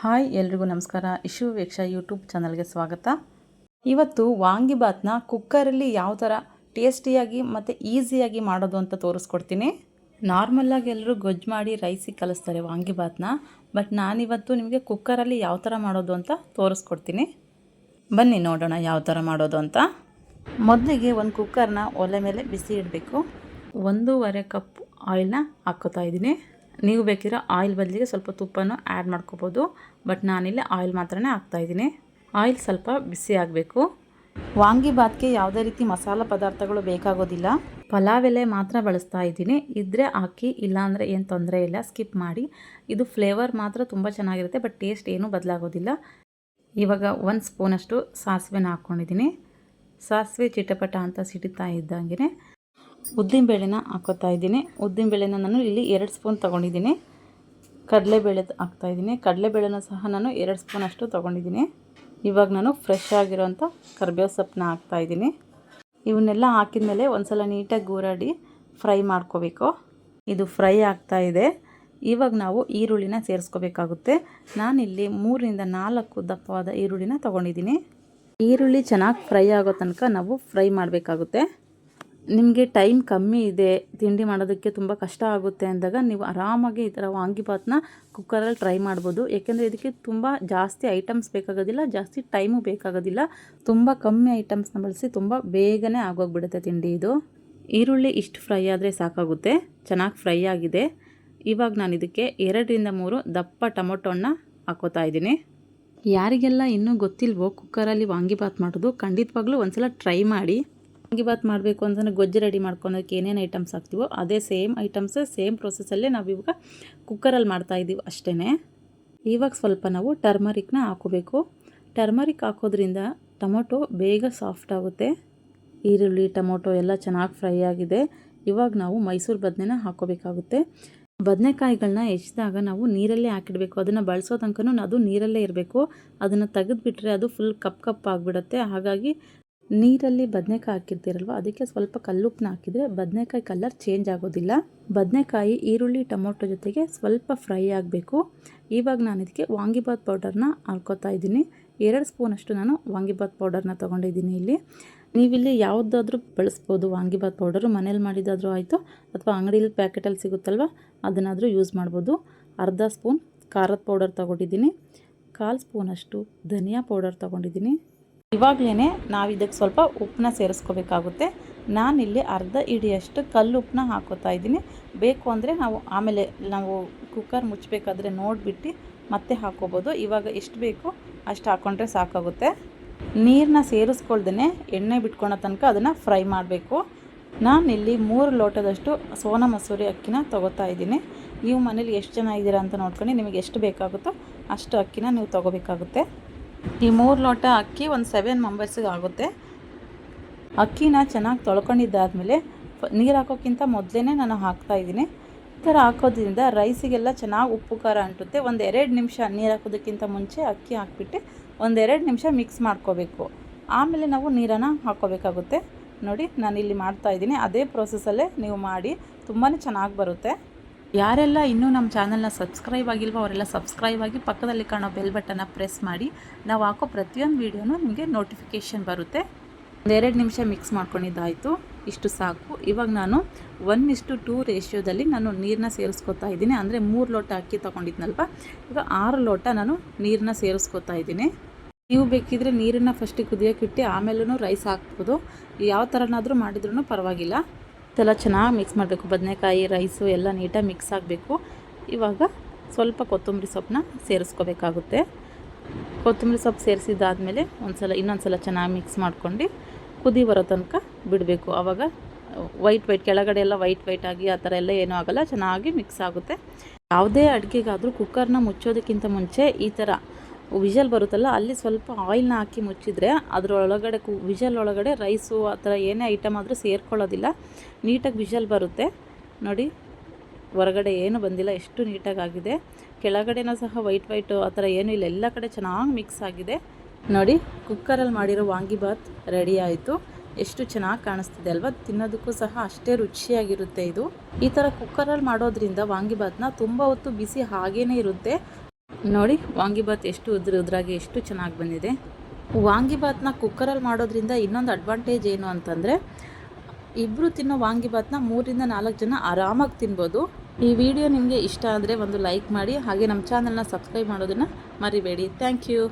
Hi, ಎಲ್ರಿಗೂ ನಮಸ್ಕಾರ. Ishu ವೇಕ್ಷ YouTube ಚಾನಲ್ಗೆ ಸ್ವಾಗತ. ಇವತ್ತು ವಾಂಗಿಬಾತ್ನ ಕುಕ್ಕರಲ್ಲಿ ಯಾವ ಥರ ಟೇಸ್ಟಿಯಾಗಿ ಮತ್ತು ಈಸಿಯಾಗಿ ಮಾಡೋದು ಅಂತ ತೋರಿಸ್ಕೊಡ್ತೀನಿ. ನಾರ್ಮಲ್ಲಾಗಿ ಎಲ್ಲರೂ ಗೊಜ್ಜು ಮಾಡಿ ರೈಸಿಗೆ ಕಲಿಸ್ತಾರೆ ವಾಂಗಿಬಾತ್ನ ಬಟ್ ನಾನಿವತ್ತು ನಿಮಗೆ ಕುಕ್ಕರಲ್ಲಿ ಯಾವ ಥರ ಮಾಡೋದು ಅಂತ ತೋರಿಸ್ಕೊಡ್ತೀನಿ. ಬನ್ನಿ ನೋಡೋಣ ಯಾವ ಥರ ಮಾಡೋದು ಅಂತ. ಮೊದಲಿಗೆ ಒಂದು ಕುಕ್ಕರ್ನ ಒಲೆ ಮೇಲೆ ಬಿಸಿ ಇಡಬೇಕು. ಒಂದೂವರೆ ಕಪ್ ಆಯಿಲ್ನ ಹಾಕೋತಾ ಇದ್ದೀನಿ. ನೀವು ಬೇಕಿರೋ ಆಯಿಲ್ ಬದಲಿಗೆ ಸ್ವಲ್ಪ ತುಪ್ಪನೂ ಆ್ಯಡ್ ಮಾಡ್ಕೋಬೋದು. ಬಟ್ ನಾನಿಲ್ಲಿ ಆಯಿಲ್ ಮಾತ್ರನೇ ಹಾಕ್ತಾಯಿದ್ದೀನಿ ಆಯಿಲ್ ಸ್ವಲ್ಪ ಬಿಸಿ ಆಗಬೇಕು. ವಾಂಗಿಬಾತ್ಗೆ ಯಾವುದೇ ರೀತಿ ಮಸಾಲ ಪದಾರ್ಥಗಳು ಬೇಕಾಗೋದಿಲ್ಲ. ಪಲಾವ್ ಎಲೆ ಮಾತ್ರ ಬಳಸ್ತಾ ಇದ್ದೀನಿ. ಇದ್ದರೆ ಹಾಕಿ ಇಲ್ಲಾಂದರೆ ಏನು ತೊಂದರೆ ಇಲ್ಲ ಸ್ಕಿಪ್ ಮಾಡಿ. ಇದು ಫ್ಲೇವರ್ ಮಾತ್ರ ತುಂಬ ಚೆನ್ನಾಗಿರುತ್ತೆ ಬಟ್ ಟೇಸ್ಟ್ ಏನೂ ಬದಲಾಗೋದಿಲ್ಲ. ಇವಾಗ ಒಂದು ಸ್ಪೂನಷ್ಟು ಸಾಸಿವೆನ ಹಾಕ್ಕೊಂಡಿದ್ದೀನಿ ಸಾಸಿವೆ ಚಿಟಪಟ ಅಂತ ಸಿಡಿತಾ ಇದ್ದಂಗೆ ಉದ್ದಿನಬೇಳೆನ ಹಾಕೋತಾ ಇದ್ದೀನಿ. ಉದ್ದಿನಬೇಳೆನ ನಾನು ಇಲ್ಲಿ ಎರಡು ಸ್ಪೂನ್ ತೊಗೊಂಡಿದ್ದೀನಿ. ಕಡಲೆಬೇಳೆ ಹಾಕ್ತಾಯಿದ್ದೀನಿ ಕಡಲೆಬೇಳೆನ ಸಹ ನಾನು ಎರಡು ಸ್ಪೂನ್ ಅಷ್ಟು ತೊಗೊಂಡಿದ್ದೀನಿ. ಇವಾಗ ನಾನು ಫ್ರೆಶ್ ಆಗಿರೋಂಥ ಕರ್ಬೇವು ಸೊಪ್ಪನ್ನ ಹಾಕ್ತಾಯಿದ್ದೀನಿ ಇವನ್ನೆಲ್ಲ ಹಾಕಿದ ಮೇಲೆ ಒಂದು ಸಲ ನೀಟಾಗಿ ಗೂರಾಡಿ ಫ್ರೈ ಮಾಡ್ಕೋಬೇಕು. ಇದು ಫ್ರೈ ಆಗ್ತಾ ಇದೆ. ಇವಾಗ ನಾವು ಈರುಳ್ಳಿನ ಸೇರಿಸ್ಕೋಬೇಕಾಗುತ್ತೆ. ನಾನಿಲ್ಲಿ ಮೂರರಿಂದ ನಾಲ್ಕು ದಪ್ಪವಾದ ಈರುಳ್ಳಿನ ತೊಗೊಂಡಿದ್ದೀನಿ. ಈರುಳ್ಳಿ ಚೆನ್ನಾಗಿ ಫ್ರೈ ಆಗೋ ತನಕ ನಾವು ಫ್ರೈ ಮಾಡಬೇಕಾಗುತ್ತೆ. ನಿಮಗೆ ಟೈಮ್ ಕಮ್ಮಿ ಇದೆ, ತಿಂಡಿ ಮಾಡೋದಕ್ಕೆ ತುಂಬ ಕಷ್ಟ ಆಗುತ್ತೆ ಅಂದಾಗ ನೀವು ಆರಾಮಾಗಿ ಈ ಥರ ವಾಂಗಿಬಾತನ್ನ ಕುಕ್ಕರಲ್ಲಿ ಟ್ರೈ ಮಾಡ್ಬೋದು. ಏಕೆಂದರೆ ಇದಕ್ಕೆ ತುಂಬ ಜಾಸ್ತಿ ಐಟಮ್ಸ್ ಬೇಕಾಗೋದಿಲ್ಲ, ಜಾಸ್ತಿ ಟೈಮು ಬೇಕಾಗೋದಿಲ್ಲ. ತುಂಬ ಕಮ್ಮಿ ಐಟಮ್ಸ್ನ ಬಳಸಿ ತುಂಬ ಬೇಗನೆ ಆಗೋಗ್ಬಿಡುತ್ತೆ ತಿಂಡಿ ಇದು. ಈರುಳ್ಳಿ ಇಷ್ಟು ಫ್ರೈ ಆದರೆ ಸಾಕಾಗುತ್ತೆ, ಚೆನ್ನಾಗಿ ಫ್ರೈ ಆಗಿದೆ. ಇವಾಗ ನಾನು ಇದಕ್ಕೆ ಎರಡರಿಂದ ಮೂರು ದಪ್ಪ ಟೊಮೊಟೊನ ಹಾಕೋತಾ ಇದ್ದೀನಿ. ಯಾರಿಗೆಲ್ಲ ಇನ್ನೂ ಗೊತ್ತಿಲ್ವೋ ಕುಕ್ಕರಲ್ಲಿ ವಾಂಗಿಬಾತ್ ಮಾಡೋದು, ಖಂಡಿತವಾಗ್ಲೂ ಒಂದ್ಸಲ ಟ್ರೈ ಮಾಡಿ. ವಾಂಗಿಬಾತ್ ಮಾಡಬೇಕು ಅಂತಂದರೆ ಗೊಜ್ಜು ರೆಡಿ ಮಾಡ್ಕೊಳೋಕ್ಕೆ ಏನೇನು ಐಟಮ್ಸ್ ಹಾಕ್ತೀವೋ ಅದೇ ಸೇಮ್ ಐಟಮ್ಸ್ ಸೇಮ್ ಪ್ರೊಸೆಸಲ್ಲೇ ನಾವು ಇವಾಗ ಕುಕ್ಕರಲ್ಲಿ ಮಾಡ್ತಾಯಿದ್ದೀವಿ ಅಷ್ಟೇ ಇವಾಗ ಸ್ವಲ್ಪ ನಾವು ಟರ್ಮರಿಕ್ನ ಹಾಕೋಬೇಕು ಟರ್ಮರಿಕ್ ಹಾಕೋದ್ರಿಂದ ಟೊಮೊಟೊ ಬೇಗ ಸಾಫ್ಟ್ ಆಗುತ್ತೆ. ಈರುಳ್ಳಿ, ಟೊಮೊಟೊ ಎಲ್ಲ ಚೆನ್ನಾಗಿ ಫ್ರೈ ಆಗಿದೆ. ಇವಾಗ ನಾವು ಮೈಸೂರು ಬದನೆನ ಹಾಕೋಬೇಕಾಗುತ್ತೆ ಬದನೆಕಾಯಿಗಳನ್ನ ಹೆಚ್ಚಿದಾಗ ನಾವು ನೀರಲ್ಲೇ ಹಾಕಿಡಬೇಕು. ಅದನ್ನು ಬಳಸೋ ಅದು ನೀರಲ್ಲೇ ಇರಬೇಕು. ಅದನ್ನು ತೆಗೆದುಬಿಟ್ರೆ ಅದು ಫುಲ್ ಕಪ್ ಕಪ್ ಆಗಿಬಿಡುತ್ತೆ. ಹಾಗಾಗಿ ನೀರಲ್ಲಿ ಬದನೆಕಾಯಿ ಹಾಕಿರ್ತೀರಲ್ವ, ಅದಕ್ಕೆ ಸ್ವಲ್ಪ ಕಲ್ಲುಪ್ಪನ್ನ ಹಾಕಿದರೆ ಬದನೆಕಾಯಿ ಕಲರ್ ಚೇಂಜ್ ಆಗೋದಿಲ್ಲ. ಬದನೆಕಾಯಿ, ಈರುಳ್ಳಿ, ಟೊಮೊಟೊ ಜೊತೆಗೆ ಸ್ವಲ್ಪ ಫ್ರೈ ಆಗಬೇಕು. ಇವಾಗ ನಾನು ಇದಕ್ಕೆ ವಾಂಗಿಬಾತ್ ಪೌಡರ್ನ ಹಾಕ್ಕೋತಾ ಇದ್ದೀನಿ. ಎರಡು ಸ್ಪೂನಷ್ಟು ನಾನು ವಾಂಗಿಬಾತ್ ಪೌಡರ್ನ ತೊಗೊಂಡಿದ್ದೀನಿ ಇಲ್ಲಿ. ನೀವಿಲ್ಲಿ ಯಾವುದಾದ್ರೂ ಬಳಸ್ಬೋದು ವಾಂಗಿಬಾತ್ ಪೌಡರು ಮನೇಲಿ ಮಾಡಿದಾದರೂ ಆಯಿತು, ಅಥವಾ ಅಂಗಡಿಲಿ ಪ್ಯಾಕೆಟಲ್ಲಿ ಸಿಗುತ್ತಲ್ವ, ಅದನ್ನಾದರೂ ಯೂಸ್ ಮಾಡ್ಬೋದು. ಅರ್ಧ ಸ್ಪೂನ್ ಖಾರದ ಪೌಡರ್ ತೊಗೊಂಡಿದ್ದೀನಿ. ಕಾಲು ಸ್ಪೂನಷ್ಟು ಧನಿಯಾ ಪೌಡರ್ ತೊಗೊಂಡಿದ್ದೀನಿ. ಇವಾಗಲೇ ನಾವು ಇದಕ್ಕೆ ಸ್ವಲ್ಪ ಉಪ್ಪನ್ನ ಸೇರಿಸ್ಕೋಬೇಕಾಗುತ್ತೆ. ನಾನಿಲ್ಲಿ ಅರ್ಧ ಇಡಿಯಷ್ಟು ಕಲ್ಲುಪ್ಪನ್ನ ಹಾಕೋತಾ ಇದ್ದೀನಿ. ಬೇಕು ಅಂದರೆ ನಾವು ಆಮೇಲೆ ನಾವು ಕುಕ್ಕರ್ ಮುಚ್ಚಬೇಕಾದ್ರೆ ನೋಡಿಬಿಟ್ಟು ಮತ್ತೆ ಹಾಕೋಬೋದು. ಇವಾಗ ಎಷ್ಟು ಬೇಕು ಅಷ್ಟು ಹಾಕ್ಕೊಂಡ್ರೆ ಸಾಕಾಗುತ್ತೆ. ನೀರನ್ನ ಸೇರಿಸ್ಕೊಳ್ದೇ ಎಣ್ಣೆ ಬಿಟ್ಕೊಳೋ ತನಕ ಅದನ್ನು ಫ್ರೈ ಮಾಡಬೇಕು. ನಾನಿಲ್ಲಿ ಮೂರು ಲೋಟದಷ್ಟು ಸೋನ ಮಸೂರಿ ಅಕ್ಕಿನ ತೊಗೋತಾ ಇದ್ದೀನಿ. ನೀವು ಮನೇಲಿ ಎಷ್ಟು ಜನ ಇದ್ದೀರಾ ಅಂತ ನೋಡ್ಕೊಂಡು ನಿಮಗೆ ಎಷ್ಟು ಬೇಕಾಗುತ್ತೋ ಅಷ್ಟು ಅಕ್ಕಿನ ನೀವು ತೊಗೋಬೇಕಾಗುತ್ತೆ. ಈ ಮೂರು ಲೋಟ ಅಕ್ಕಿ ಒಂದು ಸೆವೆನ್ ಮೆಂಬರ್ಸಿಗೆ ಆಗುತ್ತೆ. ಅಕ್ಕಿನ ಚೆನ್ನಾಗಿ ತೊಳ್ಕೊಂಡಿದ್ದಾದಮೇಲೆ ನೀರು ಹಾಕೋಕ್ಕಿಂತ ಮೊದಲೇ ನಾನು ಹಾಕ್ತಾಯಿದ್ದೀನಿ ಈ ಥರ ಹಾಕೋದ್ರಿಂದ ರೈಸಿಗೆಲ್ಲ ಚೆನ್ನಾಗಿ ಉಪ್ಪು ಖಾರ ಅಂಟುತ್ತೆ. ಒಂದು ಎರಡು ನಿಮಿಷ ನೀರು ಹಾಕೋದಕ್ಕಿಂತ ಮುಂಚೆ ಅಕ್ಕಿ ಹಾಕ್ಬಿಟ್ಟು ಒಂದೆರಡು ನಿಮಿಷ ಮಿಕ್ಸ್ ಮಾಡ್ಕೋಬೇಕು. ಆಮೇಲೆ ನಾವು ನೀರನ್ನು ಹಾಕೋಬೇಕಾಗುತ್ತೆ. ನೋಡಿ ನಾನು ಇಲ್ಲಿ ಮಾಡ್ತಾಯಿದ್ದೀನಿ ಅದೇ ಪ್ರೊಸೆಸಲ್ಲೇ ನೀವು ಮಾಡಿ ತುಂಬಾ ಚೆನ್ನಾಗಿ ಬರುತ್ತೆ. ಯಾರೆಲ್ಲ ಇನ್ನೂ ನಮ್ಮ ಚಾನಲ್ನ ಸಬ್ಸ್ಕ್ರೈಬ್ ಆಗಿಲ್ವೋ ಅವರೆಲ್ಲ ಸಬ್ಸ್ಕ್ರೈಬ್ ಆಗಿ ಪಕ್ಕದಲ್ಲಿ ಕಾಣೋ ಬೆಲ್ ಬಟನ್ನ ಪ್ರೆಸ್ ಮಾಡಿ. ನಾವು ಹಾಕೋ ಪ್ರತಿಯೊಂದು ವೀಡಿಯೋನೂ ನಿಮಗೆ ನೋಟಿಫಿಕೇಷನ್ ಬರುತ್ತೆ. ಒಂದೆರಡು ನಿಮಿಷ ಮಿಕ್ಸ್ ಮಾಡ್ಕೊಂಡಿದ್ದಾಯಿತು. ಇಷ್ಟು ಸಾಕು. ಇವಾಗ ನಾನು ಒನ್ ಇಷ್ಟು ಟೂ ರೇಷಿಯೋದಲ್ಲಿ ನಾನು ನೀರನ್ನ ಸೇರಿಸ್ಕೊತಾ ಇದ್ದೀನಿ. ಅಂದರೆ ಮೂರು ಲೋಟ ಅಕ್ಕಿ ತೊಗೊಂಡಿದ್ನಲ್ವ? ಈಗ ಆರು ಲೋಟ ನಾನು ನೀರನ್ನ ಸೇರಿಸ್ಕೊತಾ ಇದ್ದೀನಿ. ನೀವು ಬೇಕಿದ್ರೆ ನೀರನ್ನು ಫಸ್ಟಿಗೆ ಕುದಿಯೋಕ್ಕಿಟ್ಟು ಆಮೇಲೂ ರೈಸ್ ಹಾಕ್ಬೋದು. ಯಾವ ಥರನಾದರೂ ಮಾಡಿದ್ರೂ ಪರವಾಗಿಲ್ಲ. ಎಲ್ಲ ಚೆನ್ನಾಗಿ ಮಿಕ್ಸ್ ಮಾಡಬೇಕು. ಬದನೆಕಾಯಿ ರೈಸು ಎಲ್ಲ ನೀಟಾಗಿ ಮಿಕ್ಸ್ ಆಗಬೇಕು. ಇವಾಗ ಸ್ವಲ್ಪ ಕೊತ್ತಂಬರಿ ಸೊಪ್ಪನ್ನ ಸೇರಿಸ್ಕೋಬೇಕಾಗುತ್ತೆ. ಕೊತ್ತಂಬರಿ ಸೊಪ್ಪು ಸೇರಿಸಿದ್ದಾದಮೇಲೆ ಒಂದು ಸಲ ಇನ್ನೊಂದು ಸಲ ಚೆನ್ನಾಗಿ ಮಿಕ್ಸ್ ಮಾಡ್ಕೊಂಡು ಕುದಿ ಬರೋ ತನಕ ಬಿಡಬೇಕು. ಆವಾಗ ವೈಟ್ ವೈಟ್ ಕೆಳಗಡೆ ಎಲ್ಲ ವೈಟ್ ವೈಟ್ ಆಗಿ ಆ ಥರ ಎಲ್ಲ ಏನೂ ಆಗೋಲ್ಲ, ಚೆನ್ನಾಗಿ ಮಿಕ್ಸ್ ಆಗುತ್ತೆ. ಯಾವುದೇ ಅಡುಗೆಗಾದರೂ ಕುಕ್ಕರ್ನ ಮುಚ್ಚೋದಕ್ಕಿಂತ ಮುಂಚೆ ಈ ಥರ ವಿಷಲ್ ಬರುತ್ತಲ್ಲ, ಅಲ್ಲಿ ಸ್ವಲ್ಪ ಆಯಿಲ್ನ ಹಾಕಿ ಮುಚ್ಚಿದರೆ ಅದರೊಳಗಡೆ ಕು, ವಿಷಲ್ ಒಳಗಡೆ ರೈಸು ಆ ಥರ ಏನೇ ಐಟಮ್ ಆದರೂ ಸೇರ್ಕೊಳ್ಳೋದಿಲ್ಲ. ನೀಟಾಗಿ ವಿಷಲ್ ಬರುತ್ತೆ. ನೋಡಿ, ಹೊರಗಡೆ ಏನು ಬಂದಿಲ್ಲ, ಎಷ್ಟು ನೀಟಾಗಿ ಆಗಿದೆ ಕೆಳಗಡೆನೂ ಸಹ ವೈಟ್ ವೈಟು ಆ ಥರ ಏನೂ ಇಲ್ಲ. ಎಲ್ಲ ಕಡೆ ಚೆನ್ನಾಗಿ ಮಿಕ್ಸ್ ಆಗಿದೆ. ನೋಡಿ, ಕುಕ್ಕರಲ್ಲಿ ಮಾಡಿರೋ ವಾಂಗಿಬಾತ್ ರೆಡಿ ಆಯಿತು. ಎಷ್ಟು ಚೆನ್ನಾಗಿ ಕಾಣಿಸ್ತಿದೆ ಅಲ್ವಾ? ತಿನ್ನೋದಕ್ಕೂ ಸಹ ಅಷ್ಟೇ ರುಚಿಯಾಗಿರುತ್ತೆ ಇದು. ಈ ಥರ ಕುಕ್ಕರಲ್ಲಿ ಮಾಡೋದ್ರಿಂದ ವಾಂಗಿಬಾತ್ನ ತುಂಬ ಹೊತ್ತು ಬಿಸಿ ಹಾಗೇ ಇರುತ್ತೆ. ನೋಡಿ ವಾಂಗಿಬಾತ್ ಎಷ್ಟು ಉದ್ರ ಉದ್ರಾಗಿ ಎಷ್ಟು ಚೆನ್ನಾಗಿ ಬಂದಿದೆ. ವಾಂಗಿಬಾತ್ನ ಕುಕ್ಕರಲ್ಲಿ ಮಾಡೋದ್ರಿಂದ ಇನ್ನೊಂದು ಅಡ್ವಾಂಟೇಜ್ ಏನು ಅಂತಂದರೆ ಇಬ್ಬರು ತಿನ್ನೋ ವಾಂಗಿಬಾತ್ನ ಮೂರಿಂದ ನಾಲ್ಕು ಜನ ಆರಾಮಾಗಿ ತಿನ್ಬೋದು. ಈ ವಿಡಿಯೋ ನಿಮಗೆ ಇಷ್ಟ ಆದರೆ ಒಂದು ಲೈಕ್ ಮಾಡಿ, ಹಾಗೆ ನಮ್ಮ ಚಾನಲ್ನ ಸಬ್ಸ್ಕ್ರೈಬ್ ಮಾಡೋದನ್ನು ಮರಿಬೇಡಿ. Thank you